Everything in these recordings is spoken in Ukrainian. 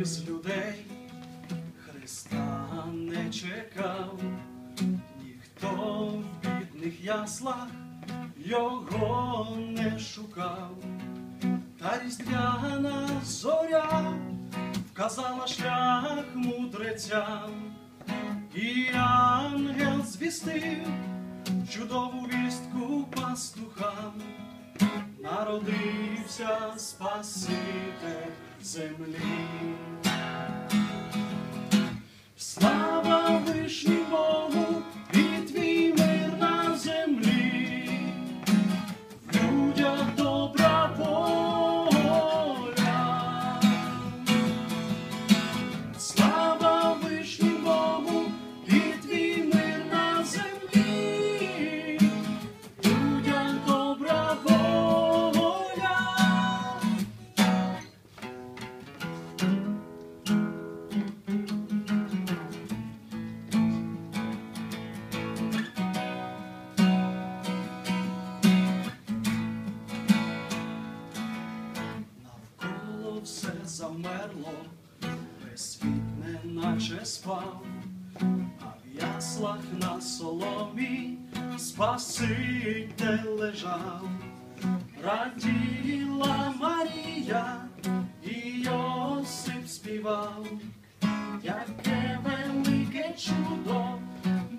із людей Христа не чекав, ніхто в бідних яслах його не шукав, та різдвяна зоря вказала шлях мудрецям, і ангел звістив чудову вістку пастухам народився Спаситель землі. Все замерло, весь світ неначе спав, а в яслах на соломі Спаситель лежав, раділа Марія і Йосип співав, яке велике чудо,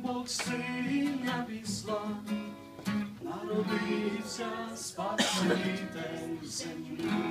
Бог сина післа народився Спаситель землі.